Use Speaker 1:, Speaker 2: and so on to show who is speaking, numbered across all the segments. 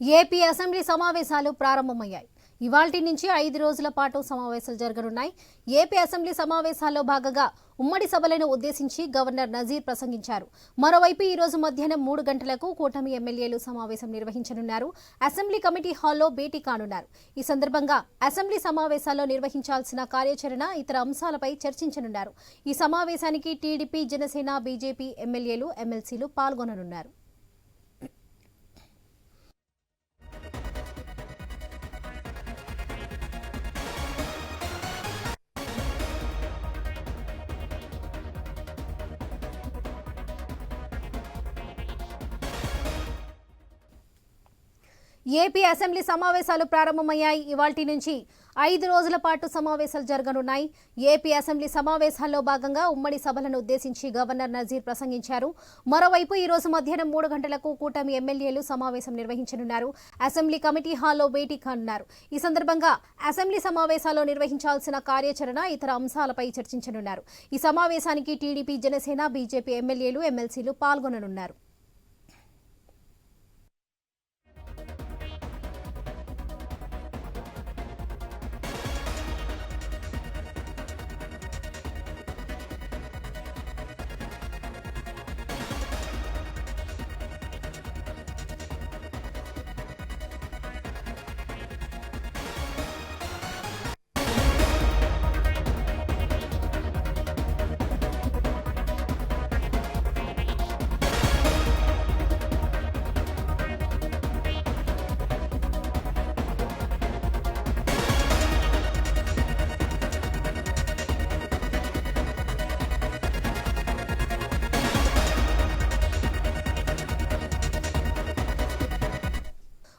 Speaker 1: AP assembly సమావేశాలు ప్రారంభమయ్యాయి. ఇవాల్టి నుంచి ఐదు రోజుల పాటు సమావేశాలు జరగనున్నాయి. ఏపీ అసెంబ్లీ సమావేశాల్లో భాగంగా ఉమ్మడి సభలను ఉద్దేశించి గవర్నర్ నజీర్ ప్రసంగించారు. మరోవైపు ఈ రోజు మధ్యాహ్నం మూడు గంటలకు కూటమి ఎమ్మెల్యేలు సమావేశం నిర్వహించనున్నారు. అసెంబ్లీ కమిటీ హాల్లో భేటీ కానున్నారు. ఈ సందర్భంగా అసెంబ్లీ సమావేశాల్లో నిర్వహించాల్సిన కార్యాచరణ ఇతర అంశాలపై చర్చించనున్నారు. ఈ సమావేశానికి టీడీపీ జనసేన బీజేపీ ఎమ్మెల్యేలు ఎమ్మెల్సీలు పాల్గొననున్నారు. ఏపీ అసెంబ్లీ సమావేశాలు ప్రారంభమయ్యాయి. ఇవాల్టి నుంచి ఐదు రోజుల పాటు సమావేశాలు జరగనున్నాయి. ఏపీ అసెంబ్లీ సమావేశాల్లో భాగంగా ఉమ్మడి సభలను ఉద్దేశించి గవర్నర్ నజీర్ ప్రసంగించారు. మరోవైపు ఈ రోజు మధ్యాహ్నం మూడు గంటలకు కూటమి ఎమ్మెల్యేలు సమావేశం నిర్వహించనున్నారు. అసెంబ్లీ కమిటీ హాల్లో భేటీ కానున్నారు. ఈ సందర్భంగా అసెంబ్లీ సమావేశాల్లో నిర్వహించాల్సిన కార్యాచరణ ఇతర అంశాలపై చర్చించనున్నారు. ఈ సమావేశానికి టీడీపీ జనసేన బీజేపీ ఎమ్మెల్యేలు ఎమ్మెల్సీలు పాల్గొననున్నారు.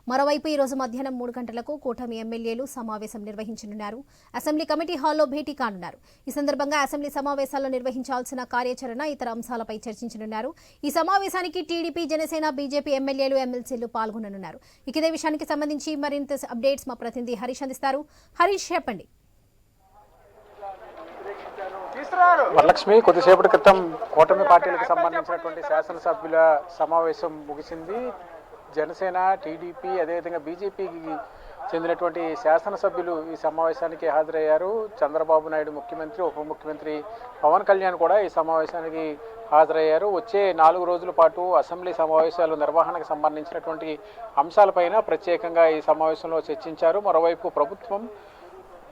Speaker 1: మరోవైపు ఈ రోజు మధ్యాహ్నం మూడు గంటలకు కూటమి ఎమ్మెల్యేలు సమావేశం నిర్వహించనున్నారు. అసెంబ్లీ కమిటీ హాల్లో భేటీ కానున్నారు. ఈ సందర్భంగా అసెంబ్లీ సమావేశాల్లో నిర్వహించాల్సిన కార్యాచరణ ఇతర అంశాలపై చర్చించనున్నారు. ఈ సమావేశానికి టీడీపీ జనసేన బీజేపీ ఎమ్మెల్యేలు ఎమ్మెల్సీలు పాల్గొననున్నారు. ఇక ఇదే విషయానికి సంబంధించి మరింత అప్డేట్స్ మా ప్రతినిధి హరీష్ అందిస్తారు. హరీష్ చెప్పండి.
Speaker 2: వరలక్ష్మి కొద్దిసేపటి క్రితం కూటమి పార్టీలకు సంబంధించినటువంటి శాసనసభ్యుల సమావేశం ముగిసింది. జనసేన టీడీపీ అదేవిధంగా బీజేపీకి చెందినటువంటి శాసనసభ్యులు ఈ సమావేశానికి హాజరయ్యారు. చంద్రబాబు నాయుడు ముఖ్యమంత్రి ఉప ముఖ్యమంత్రి పవన్ కళ్యాణ్ కూడా ఈ సమావేశానికి హాజరయ్యారు. వచ్చే నాలుగు రోజుల పాటు అసెంబ్లీ సమావేశాలు నిర్వహణకు సంబంధించినటువంటి అంశాలపైన ప్రత్యేకంగా ఈ సమావేశంలో చర్చించారు. మరోవైపు ప్రభుత్వం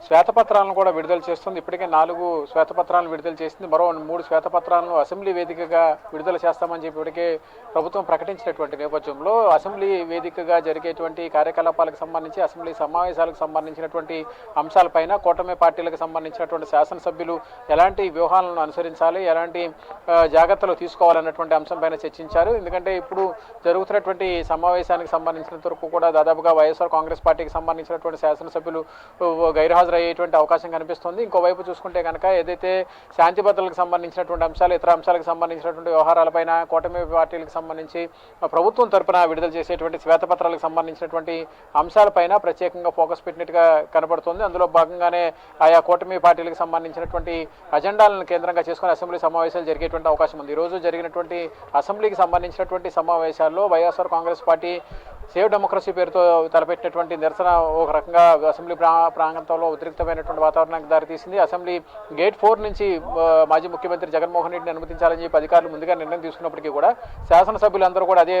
Speaker 2: శ్వేతపత్రాలను కూడా విడుదల చేస్తుంది. ఇప్పటికే నాలుగు శ్వేతపత్రాలను విడుదల చేసింది. మరో మూడు శ్వేతపత్రాలను అసెంబ్లీ వేదికగా విడుదల చేస్తామని చెప్పి ఇప్పటికే ప్రభుత్వం ప్రకటించినటువంటి నేపథ్యంలో అసెంబ్లీ వేదికగా జరిగేటువంటి కార్యకలాపాలకు సంబంధించి అసెంబ్లీ సమావేశాలకు సంబంధించినటువంటి అంశాలపైన కూటమి పార్టీలకు సంబంధించినటువంటి శాసనసభ్యులు ఎలాంటి వ్యూహాలను అనుసరించాలి ఎలాంటి జాగ్రత్తలు తీసుకోవాలన్నటువంటి అంశంపైన చర్చించారు. ఎందుకంటే ఇప్పుడు జరుగుతున్నటువంటి సమావేశానికి సంబంధించినంత వరకు కూడా దాదాపుగా వైఎస్ఆర్ కాంగ్రెస్ పార్టీకి సంబంధించినటువంటి శాసనసభ్యులు గైర్హాజరు గైర్హాజరయ్యేటువంటి అవకాశం కనిపిస్తుంది. ఇంకోవైపు చూసుకుంటే కనుక ఏదైతే శాంతి భద్రతలకు సంబంధించినటువంటి అంశాలు ఇతర అంశాలకు సంబంధించినటువంటి వ్యవహారాలపైన కూటమి పార్టీలకు సంబంధించి ప్రభుత్వం తరపున విడుదల చేసేటువంటి శ్వేతపత్రాలకు సంబంధించినటువంటి అంశాలపైన ప్రత్యేకంగా ఫోకస్ పెట్టినట్టుగా కనబడుతుంది అందులో భాగంగానే ఆయా కూటమి పార్టీలకు సంబంధించినటువంటి అజెండాలను కేంద్రంగా చేసుకుని అసెంబ్లీ సమావేశాలు జరిగేటువంటి అవకాశం ఉంది. ఈరోజు రోజు జరిగినటువంటి అసెంబ్లీకి సంబంధించినటువంటి సమావేశాల్లో YSR Congress party save democracy పేరుతో తలపెట్టినటువంటి నిరసన ఒక రకంగా అసెంబ్లీ ప్రా ప్రాంగణంలో ఉద్రిక్తమైనటువంటి వాతావరణానికి దారితీసింది. అసెంబ్లీ గేట్ ఫోర్ నుంచి మాజీ ముఖ్యమంత్రి జగన్మోహన్ రెడ్డిని అనుమతించాలని చెప్పి అధికారులు ముందుగా నిర్ణయం తీసుకున్నప్పటికీ కూడా శాసనసభ్యులందరూ కూడా అదే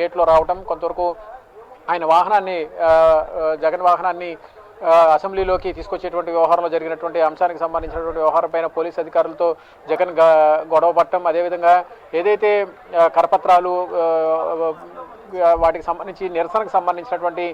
Speaker 2: గేట్లో రావటం కొంతవరకు ఆయన వాహనాన్ని జగన్ వాహనాన్ని అసెంబ్లీలోకి తీసుకొచ్చేటువంటి వ్యవహారంలో జరిగినటువంటి అంశానికి సంబంధించినటువంటి వ్యవహారం పైన పోలీస్ అధికారులతో జగన్ గొడవ పట్టడం అదేవిధంగా ఏదైతే కరపత్రాలు వాటికి సంబంధించి నిరసనకు సంబంధించినటువంటి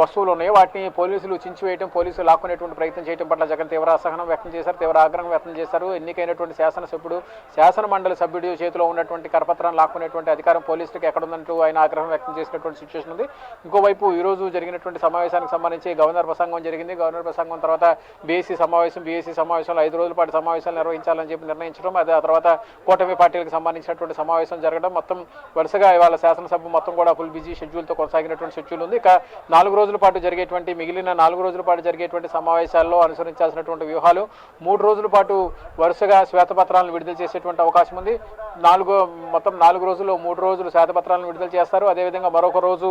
Speaker 2: వస్తువులు ఉన్నాయో వాటిని పోలీసులు చించివేయడం పోలీసులు లాక్కునేటువంటి ప్రయత్నం చేయడం పట్ల జగన్ తీవ్ర అసహనం వ్యక్తం చేశారు తీవ్ర ఆగ్రహం వ్యక్తం చేశారు. ఎన్నికైనటువంటి శాసనసభ్యుడు శాసన మండలి సభ్యుడి చేతిలో ఉన్నటువంటి కరపత్రాన్ని లాక్కునేటువంటి అధికారం పోలీసులకు ఎక్కడుందంటూ ఆయన ఆగ్రహం వ్యక్తం చేసినటువంటి సిచ్యువేషన్ ఉంది. ఇంకోవైపు ఈ రోజు జరిగినటువంటి సమావేశానికి సంబంధించి గవర్నర్ ప్రసంగం జరిగింది. గవర్నర్ ప్రసంగం తర్వాత బీఎస్సీ సమావేశం బీఎస్సీ సమావేశంలో ఐదు రోజుల పాటు సమావేశాలు నిర్వహించాలని చెప్పి నిర్ణయించడం. అదే ఆ తర్వాత కూటమి పార్టీలకు సంబంధించినటువంటి సమావేశం జరగడం. మొత్తం వరుసగా ఇవాళ శాసనసభ మొత్తం కూడా ఫుల్ బిజీ షెడ్యూల్తో కొనసాగినటువంటి షెడ్యూల్ ఉంది. ఇక నాలుగు రోజుల పాటు జరిగేటువంటి మిగిలిన నాలుగు రోజుల పాటు జరిగేటువంటి సమావేశాల్లో అనుసరించాల్సినటువంటి వ్యూహాలు మూడు రోజుల పాటు వరుసగా శ్వేతపత్రాలను విడుదల చేసేటువంటి అవకాశం ఉంది. నాలుగు మొత్తం నాలుగు రోజుల్లో మూడు రోజులు శ్వేతపత్రాలను విడుదల చేస్తారు. అదేవిధంగా మరొక రోజు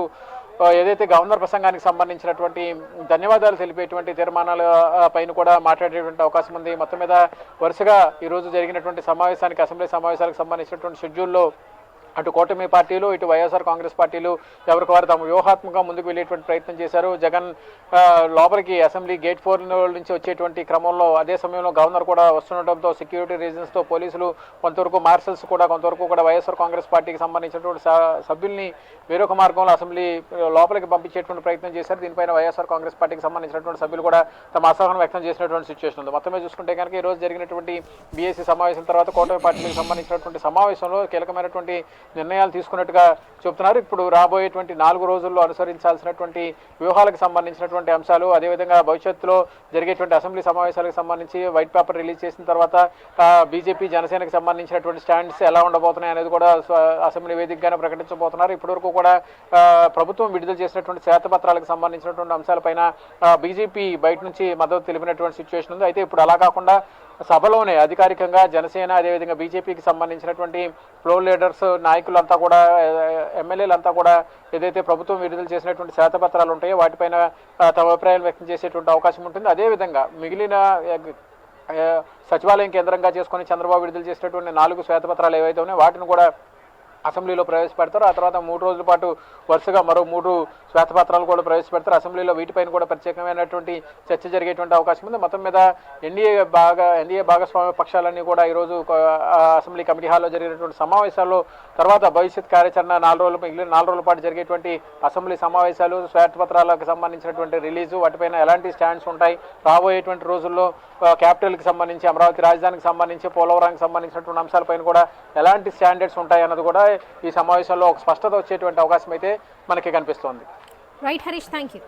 Speaker 2: ఏదైతే గవర్నర్ ప్రసంగానికి సంబంధించినటువంటి ధన్యవాదాలు తెలిపేటువంటి తీర్మానాల పైన కూడా మాట్లాడేటువంటి అవకాశం ఉంది. మొత్తం మీద వరుసగా ఈ రోజు జరిగినటువంటి సమావేశానికి అసెంబ్లీ సమావేశాలకు సంబంధించినటువంటి షెడ్యూల్లో అటు కూటమి పార్టీలు ఇటు వైఎస్ఆర్ కాంగ్రెస్ పార్టీలు ఎవరికి వారు తమ వ్యూహాత్మకంగా ముందుకు వెళ్ళేటువంటి ప్రయత్నం చేశారు. జగన్ లోపలికి అసెంబ్లీ గేట్ ఫోర్ నుంచి వచ్చేటువంటి క్రమంలో అదే సమయంలో గవర్నర్ కూడా వస్తుండటంతో సెక్యూరిటీ రీజన్స్తో పోలీసులు కొంతవరకు మార్షల్స్ కూడా కొంతవరకు కూడా వైఎస్ఆర్ కాంగ్రెస్ పార్టీకి సంబంధించినటువంటి సభ్యుల్ని వేరొక మార్గంలో అసెంబ్లీ లోపలికి పంపించేటువంటి ప్రయత్నం చేశారు. దీనిపైన వైఎస్ఆర్ కాంగ్రెస్ పార్టీకి సంబంధించినటువంటి సభ్యులు కూడా తమ అసహనం వ్యక్తం చేసినటువంటి సిచ్యువేషన్ ఉంది. మొత్తమే చూసుకుంటే కనుక ఈ రోజు జరిగినటువంటి బీఎస్సీ సమావేశం తర్వాత కూటమి పార్టీలకు సంబంధించినటువంటి సమావేశంలో కీలకమైనటువంటి నిర్ణయాలు తీసుకున్నట్టుగా చెబుతున్నారు. ఇప్పుడు రాబోయేటువంటి నాలుగు రోజుల్లో అనుసరించాల్సినటువంటి వ్యూహాలకు సంబంధించినటువంటి అంశాలు అదేవిధంగా భవిష్యత్తులో జరిగేటువంటి అసెంబ్లీ సమావేశాలకు సంబంధించి వైట్ పేపర్ రిలీజ్ చేసిన తర్వాత బీజేపీ జనసేనకు సంబంధించినటువంటి స్టాండ్స్ ఎలా ఉండబోతున్నాయి అనేది కూడా అసెంబ్లీ వేదికగానే ప్రకటించబోతున్నారు. ఇప్పటివరకు కూడా ప్రభుత్వం విడుదల చేసినటువంటి శ్వేతపత్రాలకు సంబంధించినటువంటి అంశాలపైన బీజేపీ బయట నుంచి మద్దతు తెలిపినటువంటి సిచ్యువేషన్ ఉంది. అయితే ఇప్పుడు అలా కాకుండా సభలోనే అధికారికంగా జనసేన అదేవిధంగా బీజేపీకి సంబంధించినటువంటి ఫ్లోర్ లీడర్స్ నాయకులంతా కూడా ఎమ్మెల్యేలంతా కూడా ఏదైతే ప్రభుత్వం విడుదల చేసినటువంటి శ్వేతపత్రాలు ఉంటాయో వాటిపైన తమ అభిప్రాయాలు వ్యక్తం చేసేటువంటి అవకాశం ఉంటుంది. అదేవిధంగా మిగిలిన సచివాలయం కేంద్రంగా చేసుకొని చంద్రబాబు విడుదల చేసినటువంటి నాలుగు శ్వేతపత్రాలు ఏవైతే ఉన్నాయో వాటిని కూడా అసెంబ్లీలో ప్రవేశపెడతారు. ఆ తర్వాత మూడు రోజుల పాటు వరుసగా మరో మూడు శ్వేతపత్రాలు కూడా ప్రవేశపెడతారు. అసెంబ్లీలో వీటిపైన కూడా ప్రత్యేకమైనటువంటి చర్చ జరిగేటువంటి అవకాశం ఉంది. మొత్తం మీద ఎన్డీఏ బాగా ఎన్డీఏ భాగస్వామ్య పక్షాలన్నీ కూడా ఈరోజు అసెంబ్లీ కమిటీ హాల్లో జరిగినటువంటి సమావేశాల్లో తర్వాత భవిష్యత్ కార్యాచరణ నాలుగు రోజులు మిగిలిన నాలుగు రోజుల పాటు జరిగేటువంటి అసెంబ్లీ సమావేశాలు శ్వేతపత్రాలకు సంబంధించినటువంటి రిలీజు వాటిపైన ఎలాంటి స్టాండ్స్ ఉంటాయి? రాబోయేటువంటి రోజుల్లో క్యాపిటల్కి సంబంధించి అమరావతి రాజధానికి సంబంధించి పోలవరానికి సంబంధించినటువంటి అంశాలపైన కూడా ఎలాంటి స్టాండర్డ్స్ ఉంటాయి అన్నది కూడా ఈ సమావేశంలో ఒక స్పష్టత వచ్చేటువంటి అవకాశం అయితే మనకి కనిపిస్తోంది.
Speaker 1: Right Harish thank you